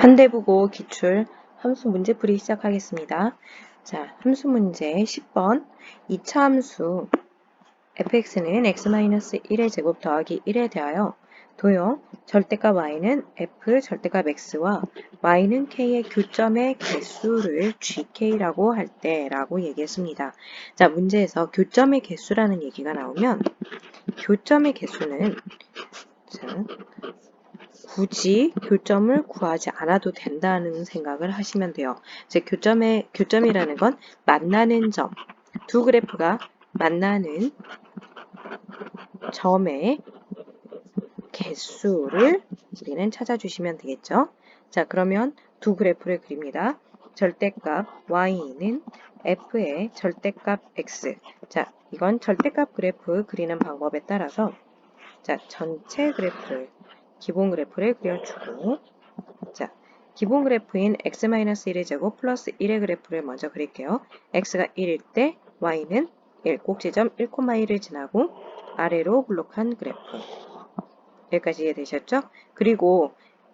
현대국어 기출 함수 문제풀이 시작하겠습니다. 자, 함수 문제 10번 2차 함수 fx는 x-1의 제곱 더하기 1에 대하여 도형 절대값 y는 f 절대값 x와 y는 k의 교점의 개수를 gk라고 할 때라고 얘기했습니다. 자, 문제에서 교점의 개수라는 얘기가 나오면 교점의 개수는 자, 굳이 교점을 구하지 않아도 된다는 생각을 하시면 돼요. 제 교점의 교점이라는 건 만나는 점, 두 그래프가 만나는 점의 개수를 우리는 찾아주시면 되겠죠. 자, 그러면 두 그래프를 그립니다. 절대값 y는 f의 절대값 x. 자, 이건 절대값 그래프 그리는 방법에 따라서 자, 전체 그래프를 기본 그래프를 그려주고 자, 기본 그래프인 x-1의 제곱 플러스 1의 그래프를 먼저 그릴게요. x가 1일 때 y는 1, 꼭지점 1,1을 지나고 아래로 블록한 그래프. 여기까지 이해되셨죠? 그리고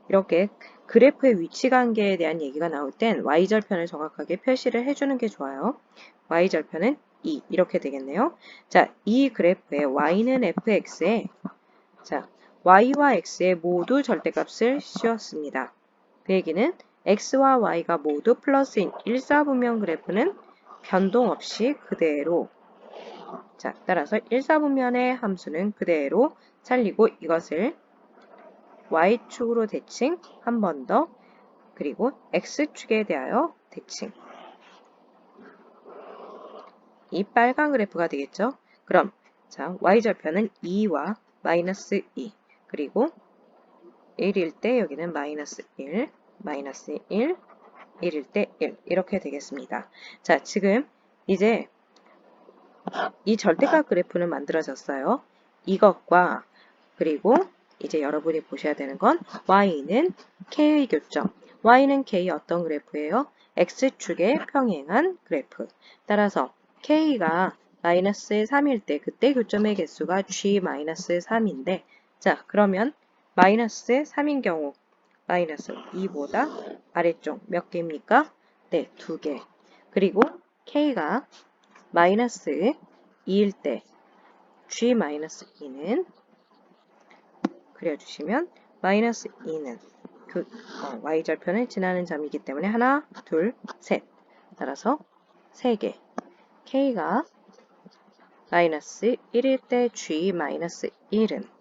이렇게 그래프의 위치 관계에 대한 얘기가 나올 땐 y절편을 정확하게 표시를 해주는 게 좋아요. y절편은 2 이렇게 되겠네요. 자, 이 그래프에 y는 fx에 자, y와 x의 모두 절대값을 씌웠습니다. 그 얘기는 x와 y가 모두 플러스인 일사분면 그래프는 변동 없이 그대로 자, 따라서 일사분면의 함수는 그대로 살리고 이것을 y축으로 대칭 한 번 더 그리고 x축에 대하여 대칭 이 빨간 그래프가 되겠죠? 그럼 자 y절편은 2와 마이너스 2 그리고 1일 때 여기는 마이너스 1, 마이너스 1, 1일 때 1 이렇게 되겠습니다. 자, 지금 이제 이 절대값 그래프는 만들어졌어요. 이것과 그리고 이제 여러분이 보셔야 되는 건 y는 k의 교점. y는 k의 어떤 그래프예요? x축의 평행한 그래프. 따라서 k가 마이너스 3일 때 그때 교점의 개수가 g-3인데 자, 그러면 마이너스 3인 경우 마이너스 2보다 아래쪽 몇 개입니까? 네, 두 개. 그리고 k가 마이너스 2일 때 g 마이너스 2는 그려주시면 마이너스 2는 그 어, y절편을 지나는 점이기 때문에 하나, 둘, 셋. 따라서 세 개. k가 마이너스 1일 때 g 마이너스 1은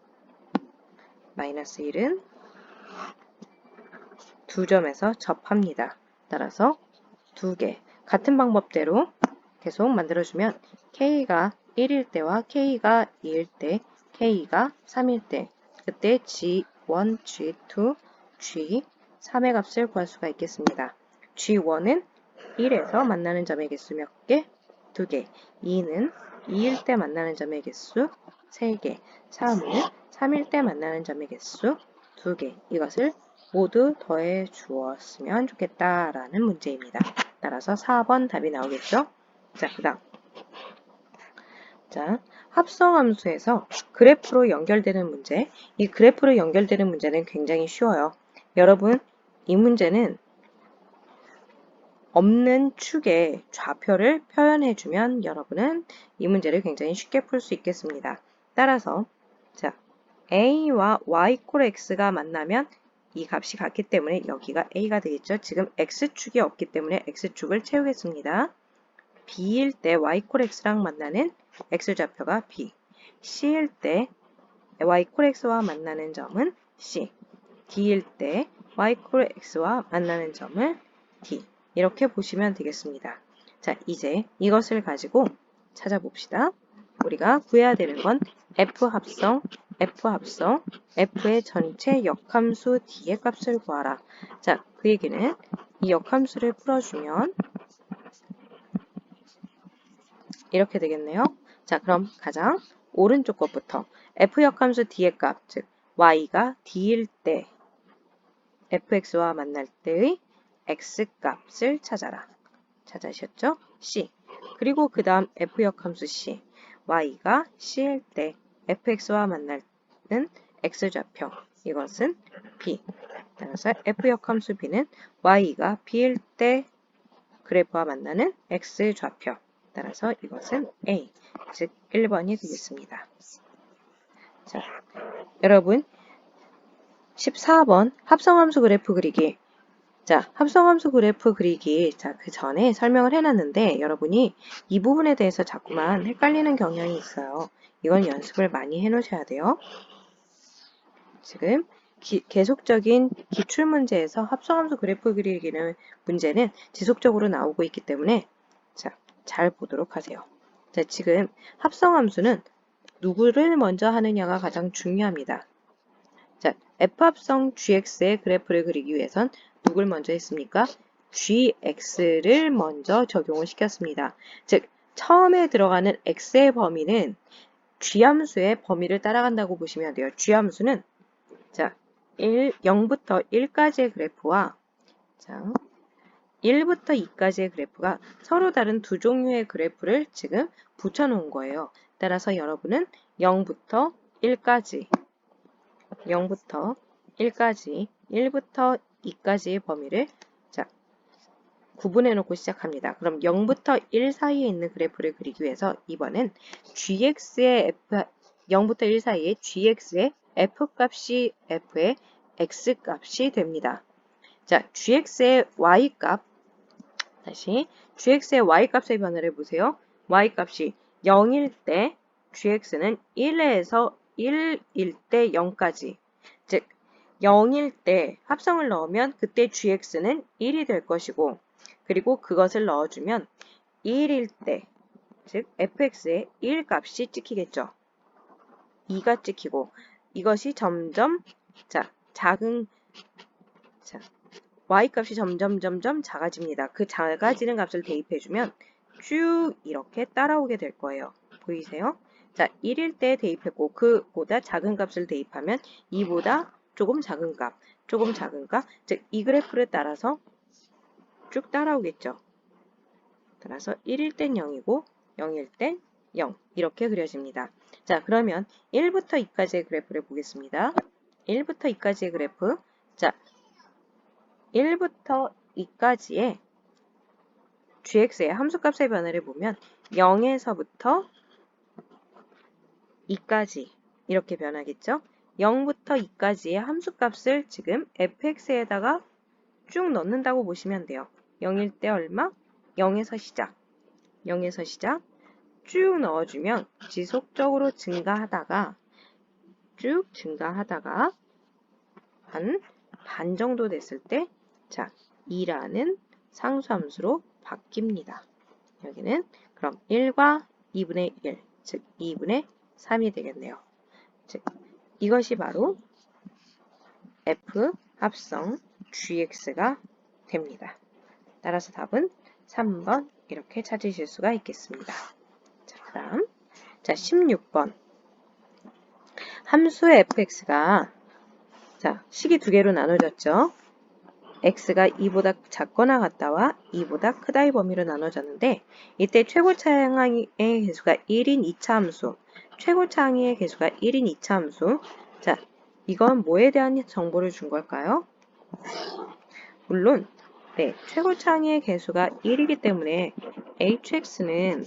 마이너스 1은 두 점에서 접합니다. 따라서 두 개. 같은 방법대로 계속 만들어주면 K가 1일 때와 K가 2일 때, K가 3일 때, 그때 G1, G2, G3의 값을 구할 수가 있겠습니다. G1은 1에서 만나는 점의 개수 몇 개? 2개. 2는 2일 때 만나는 점의 개수 3개. 3은 3일 때 만나는 점의 개수 2개. 이것을 모두 더해 주었으면 좋겠다라는 문제입니다. 따라서 4번 답이 나오겠죠? 자, 그 다음. 자, 합성함수에서 그래프로 연결되는 문제. 이 그래프로 연결되는 문제는 굉장히 쉬워요. 여러분, 이 문제는 없는 축의 좌표를 표현해주면 여러분은 이 문제를 굉장히 쉽게 풀 수 있겠습니다. 따라서 자 a와 y 콜 x가 만나면 이 값이 같기 때문에 여기가 a가 되겠죠. 지금 x축이 없기 때문에 x축을 채우겠습니다. b일 때 y 콜 x랑 만나는 x좌표가 b, c일 때 y 콜 x와 만나는 점은 c, d일 때 y 콜 x와 만나는 점을 d 이렇게 보시면 되겠습니다. 자, 이제 이것을 가지고 찾아봅시다. 우리가 구해야 되는 건 f 합성, f 합성, f의 전체 역함수 d의 값을 구하라. 자, 그 얘기는 이 역함수를 풀어주면 이렇게 되겠네요. 자, 그럼 가장 오른쪽 것부터 f 역함수 d의 값, 즉 y가 d일 때 fx와 만날 때의 x값을 찾아라. 찾아셨죠? c. 그리고 그 다음 f역함수 c. y가 c일 때 fx와 만나는 x좌표. 이것은 b. 따라서 f 역함수 b는 y가 b일 때 그래프와 만나는 x 좌표. 따라서 이것은 a, 즉 1번이 되겠습니다. 자, 여러분 14번 합성함수 그래프 그리기. 자, 합성함수 그래프 그리기. 자, 그 전에 설명을 해놨는데 여러분이 이 부분에 대해서 자꾸만 헷갈리는 경향이 있어요. 이건 연습을 많이 해놓으셔야 돼요. 지금 기- 계속적인 기출 문제에서 합성함수 그래프 그리기는 문제는 지속적으로 나오고 있기 때문에 자, 잘 보도록 하세요. 자, 지금 합성함수는 누구를 먼저 하느냐가 가장 중요합니다. 자, F합성 gx의 그래프를 그리기 위해선 누굴 먼저 했습니까? gx를 먼저 적용을 시켰습니다. 즉, 처음에 들어가는 x의 범위는 g함수의 범위를 따라간다고 보시면 돼요. g함수는 자, 1, 0부터 1까지의 그래프와 자, 1부터 2까지의 그래프가 서로 다른 두 종류의 그래프를 지금 붙여놓은 거예요. 따라서 여러분은 0부터 1까지, 0부터 1까지, 1부터 2까지의 범위를 자, 구분해 놓고 시작합니다. 그럼 0부터 1 사이에 있는 그래프를 그리기 위해서 이번엔 gx의 f, 0부터 1 사이에 gx의 f 값이 f의 x 값이 됩니다. 자, gx의 y 값 다시 gx의 y 값의 변화를 보세요. y 값이 0일 때 gx는 1에서 1일 때 0까지 즉 0일 때 합성을 넣으면 그때 gx는 1이 될 것이고 그리고 그것을 넣어주면 1일 때 즉 fx의 1 값이 찍히겠죠. 2가 찍히고 이것이 점점 자 작은 자 y 값이 점점 점점 작아집니다. 그 작아지는 값을 대입해주면 쭉 이렇게 따라오게 될 거예요. 보이세요? 자, 1일 때 대입했고 그보다 작은 값을 대입하면 2보다 조금 작은 값, 조금 작은 값, 즉 이 그래프를 따라서 쭉 따라오겠죠. 따라서 1일 땐 0이고 0일 땐 0 이렇게 그려집니다. 자, 그러면 1부터 2까지의 그래프를 보겠습니다. 1부터 2까지의 그래프 자, 1부터 2까지의 gx의 함수값의 변화를 보면 0에서부터 2까지 이렇게 변하겠죠. 0부터 2까지의 함수값을 지금 fx에다가 쭉 넣는다고 보시면 돼요. 0일 때 얼마? 0에서 시작. 0에서 시작. 쭉 넣어주면 지속적으로 증가하다가 쭉 증가하다가 한 반 정도 됐을 때 자, 2라는 상수함수로 바뀝니다. 여기는 그럼 1과 2분의 1, 즉 2분의 3이 되겠네요. 즉 이것이 바로 F 합성 GX가 됩니다. 따라서 답은 3번 이렇게 찾으실 수가 있겠습니다. 자, 그 다음 자 16번 함수의 fx가 자 식이 두 개로 나눠졌죠. x가 2보다 작거나 같다와 2보다 크다의 범위로 나눠졌는데 이때 최고 차 항의 개수가 1인 2차 함수 최고차 항의 개수가 1인 2차 함수 자 이건 뭐에 대한 정보를 준 걸까요? 물론 네, 최고차 항의 개수가 1이기 때문에 hx는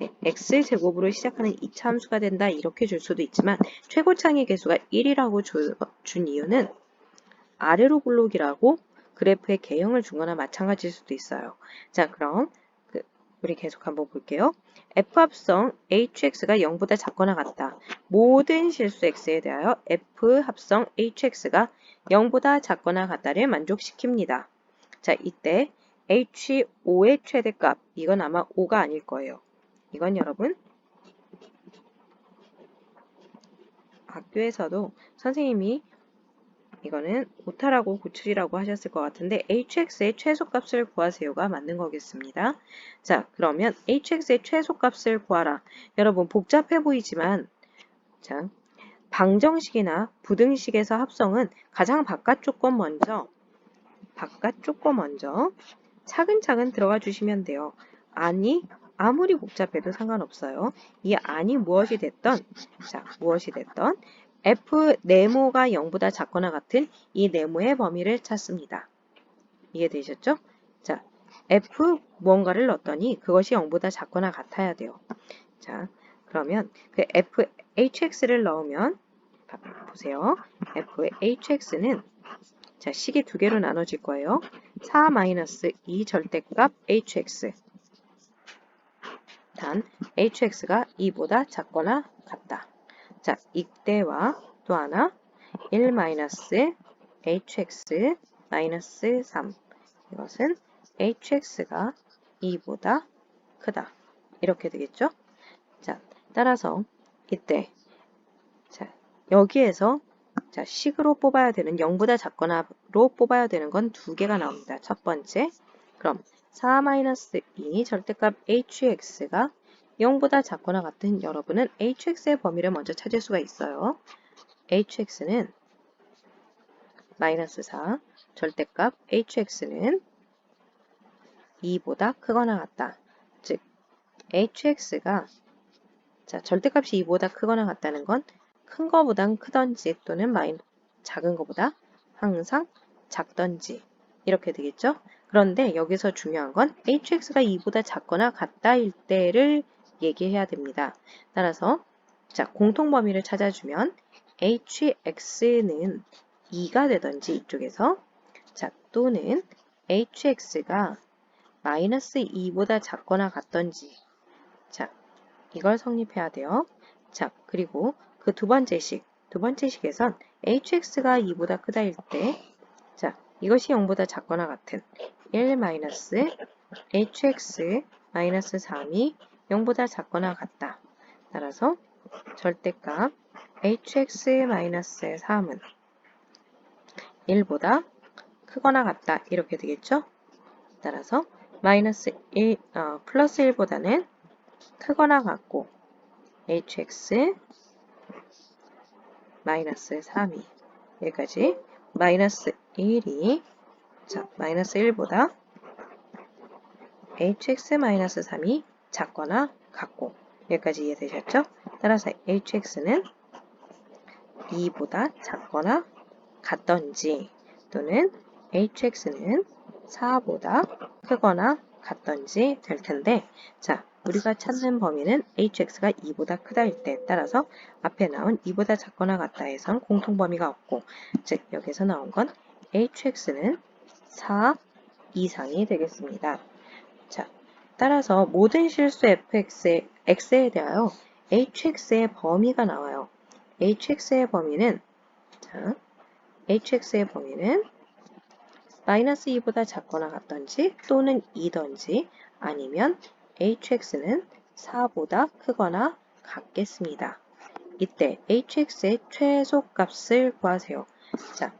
네, x제곱으로 시작하는 2차 함수가 된다 이렇게 줄 수도 있지만 최고차항의 개수가 1이라고 주, 준 이유는 아래로 블록이라고 그래프의 개형을 주거나 마찬가지일 수도 있어요. 자 그럼 그, 우리 계속 한번 볼게요. F합성 hx가 0보다 작거나 같다. 모든 실수 x에 대하여 F합성 hx가 0보다 작거나 같다를 만족시킵니다. 자 이때 h5의 최대값 이건 아마 5가 아닐 거예요. 이건 여러분 학교에서도 선생님이 이거는 오타라고 고출이라고 하셨을 것 같은데 hx의 최소값을 구하세요가 맞는 거겠습니다. 자 그러면 hx의 최소값을 구하라. 여러분 복잡해 보이지만 자 방정식이나 부등식에서 합성은 가장 바깥쪽 건 먼저 바깥쪽 거 먼저 차근차근 들어가 주시면 돼요. 아니 아무리 복잡해도 상관없어요. 이 안이 무엇이 됐던 자 무엇이 됐던 f 네모가 0보다 작거나 같은 이 네모의 범위를 찾습니다. 이해되셨죠? 자, f 무언가를 넣었더니 그것이 0보다 작거나 같아야 돼요. 자, 그러면 그 f hx를 넣으면 봐- 보세요. f hx는 자, 식이 두 개로 나눠질 거예요. 4-2 절대값 hx 단 hx가 2보다 작거나 같다. 자, 이때와 또 하나 1 hx 3 이것은 hx가 2보다 크다. 이렇게 되겠죠? 자, 따라서 이때 자, 여기에서 자, 식으로 뽑아야 되는 0보다 작거나로 뽑아야 되는 건 두 개가 나옵니다. 첫 번째, 그럼 4-2 절대값 hx가 0보다 작거나 같은 여러분은 hx의 범위를 먼저 찾을 수가 있어요. hx는 마이너스 4, 절대값 hx는 2보다 크거나 같다. 즉, hx가 자, 절대값이 2보다 크거나 같다는 건 큰 거보단 크던지 또는 마이 작은 거보다 항상 작던지 이렇게 되겠죠? 그런데 여기서 중요한 건 hx가 2보다 작거나 같다일 때를 얘기해야 됩니다. 따라서 자, 공통 범위를 찾아주면 hx는 2가 되던지 이쪽에서 자, 또는 hx가 마이너스 2보다 작거나 같던지 자, 이걸 성립해야 돼요. 자, 그리고 그 두 번째 식, 두 번째 식에선 hx가 2보다 크다일 때, 자, 이것이 0보다 작거나 같은 1 마이너스 hx 마이너스 3이 0보다 작거나 같다. 따라서 절대값 hx 마이너스 3은 1보다 크거나 같다. 이렇게 되겠죠? 따라서 마이너스 1, 어, 플러스 1보다는 크거나 같고 hx 마이너스 3이 여기까지 마이너스 1이 자 마이너스 1보다 hx 마이너스 3이 작거나 같고 여기까지 이해되셨죠? 따라서 hx는 2보다 작거나 같던지 또는 hx는 4보다 크거나 같던지 될 텐데 자 우리가 찾는 범위는 hx가 2보다 크다일 때 따라서 앞에 나온 2보다 작거나 같다 해선 공통 범위가 없고 즉 여기서 나온 건 hx는 4 이상이 되겠습니다. 자, 따라서 모든 실수 fx의 x에 대하여 hx의 범위가 나와요. hx의 범위는 자, hx의 범위는 마이너스 2보다 작거나 같던지 또는 2던지 아니면 hx는 4보다 크거나 같겠습니다. 이때 hx의 최소값을 구하세요. 자,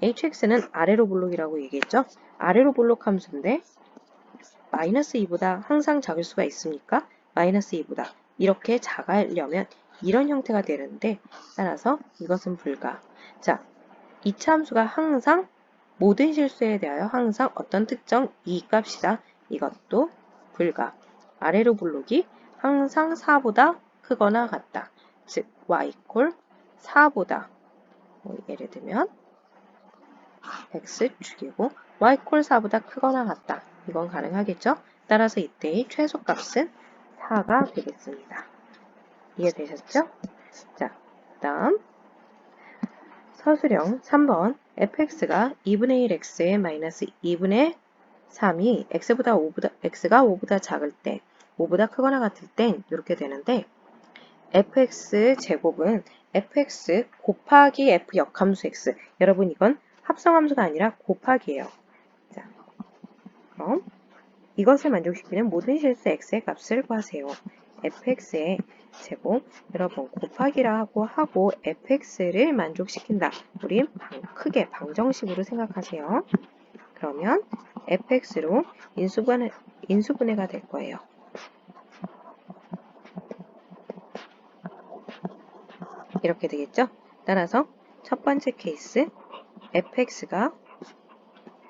hx는 아래로 볼록이라고 얘기했죠? 아래로 볼록 함수인데 마이너스 2보다 항상 작을 수가 있습니까? 마이너스 2보다 이렇게 작으려면 이런 형태가 되는데 따라서 이것은 불가. 자, 이차 함수가 항상 모든 실수에 대하여 항상 어떤 특정 이 값이다. 이것도 불가. 아래로 볼록이 항상 4보다 크거나 같다. 즉 y 콜 4보다 뭐 예를 들면 x 죽이고 y 콜 4보다 크거나 같다. 이건 가능하겠죠? 따라서 이때의 최소값은 4가 되겠습니다. 이해되셨죠? 자, 다음 서술형 3번 fx가 2분의 1x에 마이너스 2분의 3이 x보다 5보다 x가 5보다 작을 때 5보다 크거나 같을 땐 이렇게 되는데 fx 제곱은 fx 곱하기 f 역함수 x 여러분 이건 합성함수가 아니라 곱하기예요. 자, 그럼 이것을 만족시키는 모든 실수 x의 값을 구하세요. fx의 제곱 여러분 곱하기라고 하고 fx를 만족시킨다. 방, 크게 방정식으로 생각하세요. 그러면 fx로 인수분해, 인수분해가 될 거예요. 이렇게 되겠죠? 따라서 첫 번째 케이스 fx가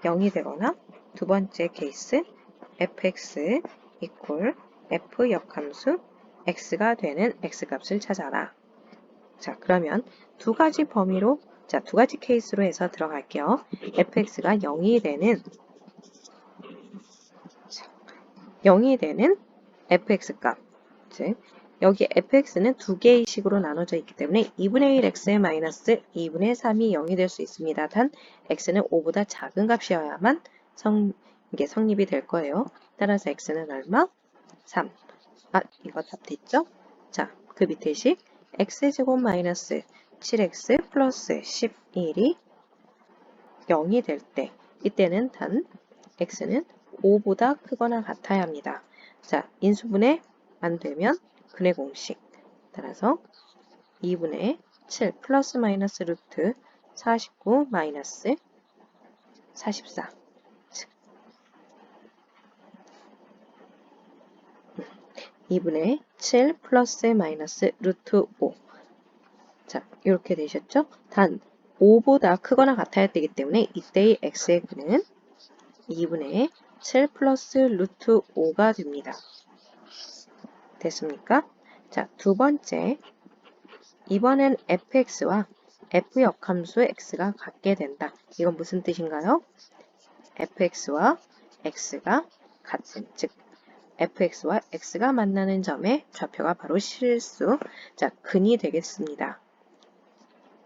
0이 되거나 두 번째 케이스 fx 이퀄 f 역함수 x가 되는 x값을 찾아라. 자, 그러면 두 가지 범위로, 자, 두 가지 케이스로 해서 들어갈게요. fx가 0이 되는, 자, 0이 되는 fx 값. 즉, 여기 fx는 두 개의 식으로 나눠져 있기 때문에 2분의 1 x 마이너스 2분의 3이 0이 될 수 있습니다. 단, x는 5보다 작은 값이어야만 성, 이게 성립이 될 거예요. 따라서 x는 얼마? 3. 아, 이거 답 됐죠? 자, 그 밑에 식 x제곱 마이너스 7x 플러스 11이 0이 될 때, 이때는 단 x는 5보다 크거나 같아야 합니다. 자, 인수분해 안 되면 근의 공식 따라서 2분의 7 플러스 마이너스 루트 49 마이너스 44 2분의 7 플러스 마이너스 루트 5 자, 이렇게 되셨죠? 단 5보다 크거나 같아야 되기 때문에 이때의 x의 근은 2분의 7 플러스 루트 5가 됩니다. 됐습니까? 자, 두 번째. 이번엔 fx와 f 역함수 x가 같게 된다. 이건 무슨 뜻인가요? fx와 x가 같은, 즉 fx와 x가 만나는 점의 좌표가 바로 실수, 자, 근이 되겠습니다.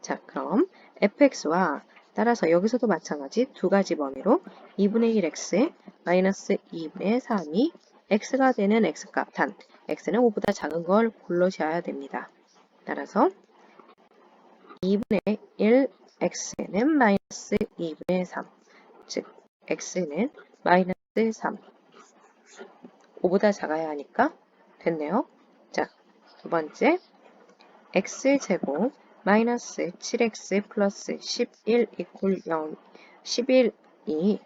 자, 그럼 fx와 따라서 여기서도 마찬가지 두 가지 범위로 2분의 1x 마이너스 2분의 3이 x가 되는 x값 단 x는 5보다 작은 걸 고르셔야 됩니다. 따라서 2분의 1x는 마이너스 2분의 3, 즉 x는 마이너스 3, 5보다 작아야 하니까 됐네요. 자, 두 번째 x제곱 마이너스 7x 플러스 11 이퀄 0, 11이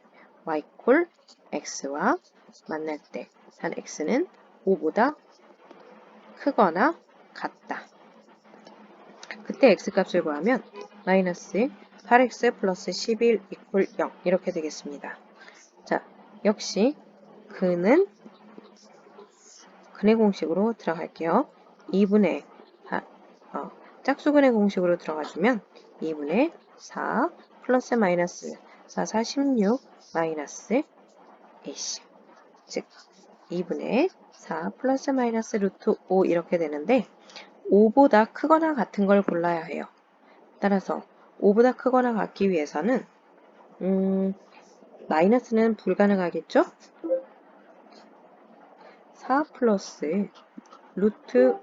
y 콜 x와 만날 때 단 x는 5보다 크거나 같다. 그때 x값을 구하면 마이너스 8x 플러스 11 이퀄 0 이렇게 되겠습니다. 자, 역시 그는 근의 공식으로 들어갈게요. 2분의 어, 짝수근의 공식으로 들어가주면 2분의 4 플러스 마이너스 4, 4, 16 마이너스 20. 즉 2분의 4 플러스 마이너스 루트 5 이렇게 되는데 5보다 크거나 같은 걸 골라야 해요. 따라서 5보다 크거나 같기 위해서는 음, 마이너스는 불가능하겠죠? 4 플러스 루트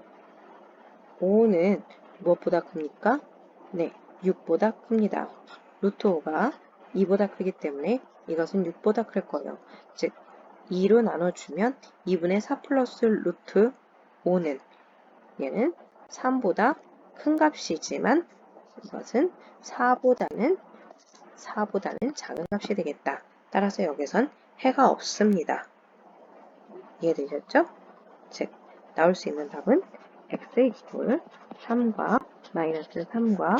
5는 무엇보다 큽니까? 네, 6보다 큽니다. 루트 5가 2보다 크기 때문에 이것은 6보다 클 거예요. 즉, 2로 나눠주면 2분의 4 플러스 루트 5는 얘는 3보다 큰 값이지만 이것은 4보다는 4보다는 작은 값이 되겠다. 따라서 여기선 해가 없습니다. 이해되셨죠? 즉, 나올 수 있는 답은 x 이퀄 3과 마이너스 3과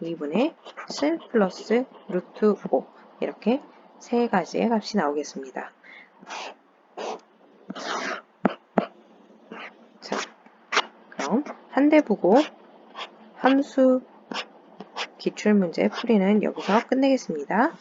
2분의 7 플러스 루트 5 이렇게 세 가지의 값이 나오겠습니다. 자, 그럼 한대 보고 함수 기출문제 풀이는 여기서 끝내겠습니다.